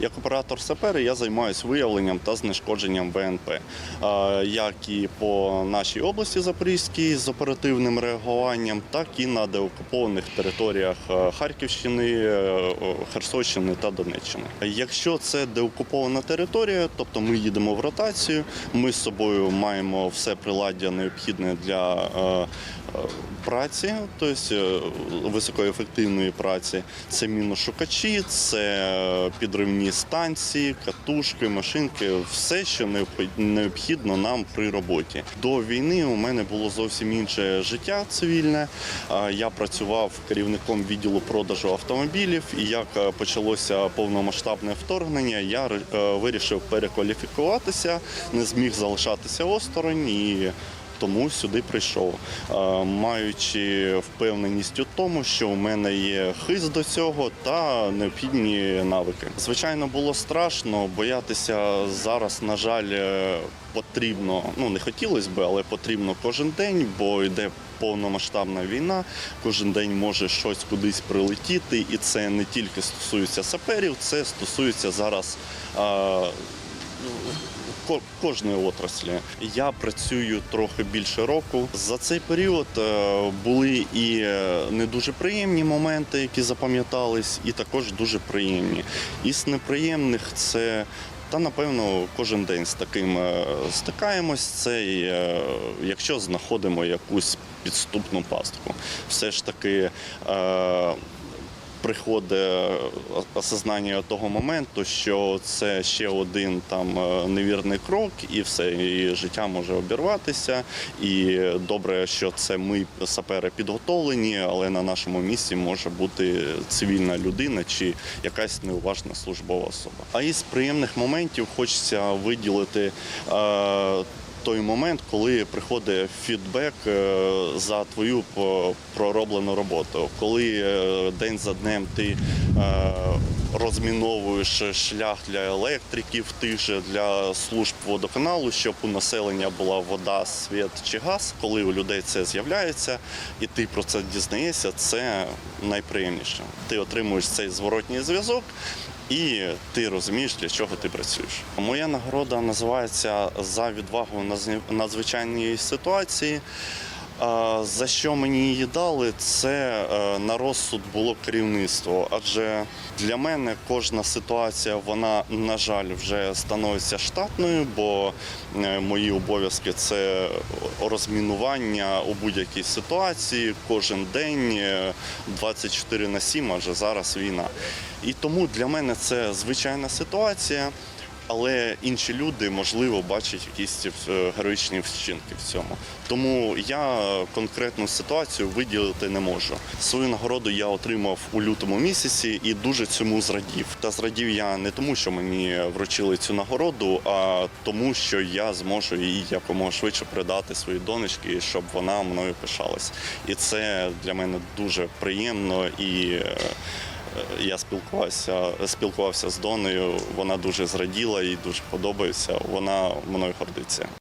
Як оператор сапери я займаюся виявленням та знешкодженням ВНП, е, як і по нашій області Запорізькій з оперативним реагуванням, так і на деокупованих територіях е, Харківщини, е, Херсонщини та Донеччини. Якщо це деокупована територія, тобто ми їдемо в ротацію, ми з собою маємо все приладдя необхідне для праці, тобто е, високоефективної праці. Це міношукачі, це підривні станції, катушки, машинки, все, що необхідно нам при роботі. До війни у мене було зовсім інше життя цивільне. Я працював керівником відділу продажу автомобілів, і як е, почалося повномасштабне вторгнення, я е, вирішив перекваліфікуватися, не зміг залишатися осторонь і тому сюди прийшов, Е, маючи впевненість у тому, що у мене є хист до цього та необхідні навики. Звичайно, було страшно, боятися зараз, на жаль, е, потрібно. Ну не хотілося б, але потрібно кожен день, бо йде повномасштабна війна. Кожен день може щось кудись прилетіти, і це не тільки стосується саперів, це стосується зараз. е, ко- кожної отраслі. Я працюю трохи більше року. За цей період е, були і е, не дуже приємні моменти, які запам'ятались, і також дуже приємні. Із неприємних це. Та напевно кожен день з таким е, стикаємось. Це якщо знаходимо якусь підступну пастку, все ж таки приходить осознання того моменту, що це ще один там е, невірний крок, і все, і життя може обірватися. І добре, що це ми сапери підготовлені, але на нашому місці може бути цивільна людина чи якась неуважна службова особа. А із приємних моментів хочеться виділити. Е, той момент, коли приходить фідбек е, за твою по- пророблену роботу, коли е, день за днем ти е, розміновуєш шлях для електриків, тих же для служб водоканалу, щоб у населення була вода, світ чи газ. Коли у людей це з'являється, і ти про це дізнаєшся, це найприємніше. Ти отримуєш цей зворотній зв'язок. І ти розумієш, для чого ти працюєш. Моя нагорода називається за відвагу на надзвичайній ситуації. За що мені її дали, це е, на розсуд було керівництво. Адже для мене кожна ситуація, вона, на жаль, вже становиться штатною, бо е, мої обов'язки це розмінування у будь-якій ситуації кожен день, е, 24 на 7, адже зараз війна. І тому для мене це звичайна ситуація. Але інші люди, можливо, бачать якісь е, героїчні вчинки в цьому. Тому я конкретну ситуацію виділити не можу. Свою нагороду я отримав у лютому місяці і дуже цьому зрадів. Та зрадів я не тому, що мені вручили цю нагороду, а тому, що я зможу її якомога швидше передати своїй донечці, щоб вона мною пишалась. І це для мене дуже приємно і. Я спілкувався, спілкувався з Доною. Вона дуже зраділа, і дуже подобається. Вона мною гордиться.